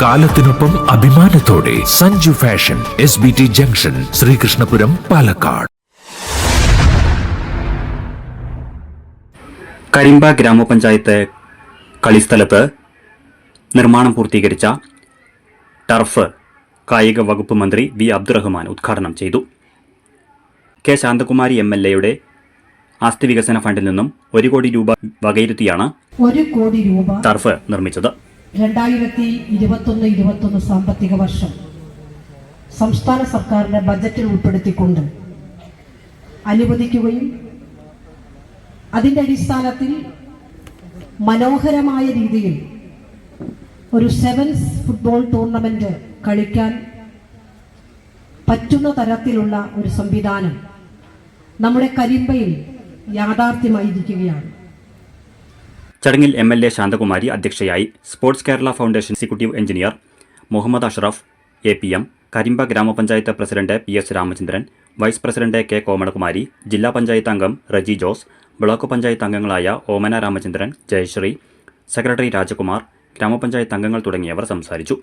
കാലത്തിനൊപ്പം അഭിമാനത്തോടെ Sanju fashion S B T junction Sreekrishnapuram Palakkad. Karimba ഗ്രാമപഞ്ചായത്ത് കളിസ്ഥലത്ത് നിർമ്മാണം പൂർത്തീകരിച്ച ടർഫ് കായിക വകുപ്പ് മന്ത്രി വി അബ്ദുറഹ്മാൻ ഉദ്ഘാടനം ചെയ്തു. കെ ശാന്തകുമാരി എം എൽ എയുടെ ആസ്തി വികസന ഫണ്ടിൽ നിന്നും ഒരു കോടി രൂപ വകയിരുത്തിയാണ് ഒരു കോടി രൂപ ടർഫ് നിർമ്മിച്ചത്. രണ്ടായിരത്തി ഇരുപത്തൊന്ന് ഇരുപത്തൊന്ന് സാമ്പത്തിക വർഷം സംസ്ഥാന സർക്കാരിന്റെ ബജറ്റിൽ ഉൾപ്പെടുത്തിക്കൊണ്ട് അനുവദിക്കുകയും അതിന്റെ അടിസ്ഥാനത്തിൽ മനോഹരമായ രീതിയിൽ ഒരു സെവൻസ് ഫുട്ബോൾ ടൂർണമെന്റ് കളിക്കാൻ പറ്റുന്ന തരത്തിലുള്ള ഒരു സംവിധാനം നമ്മുടെ കരിമ്പയിൽ യാഥാർത്ഥ്യമായിരിക്കുകയാണ്. ചടങ്ങിൽ എം എൽ എ ശാന്തകുമാരി അധ്യക്ഷയായി sports Kerala foundation executive engineer Muhammad Ashraf A P M Karimba ഗ്രാമപഞ്ചായത്ത് president P S Ramachandran vice president K Komalakumari ജില്ലാ പഞ്ചായത്ത് അംഗം റജി ജോസ് ബ്ലോക്ക് പഞ്ചായത്ത് അംഗങ്ങളായ ഓമന രാമചന്ദ്രൻ ജയശ്രീ സെക്രട്ടറി രാജകുമാർ ഗ്രാമപഞ്ചായത്ത് അംഗങ്ങൾ തുടങ്ങിയവർ സംസാരിച്ചു.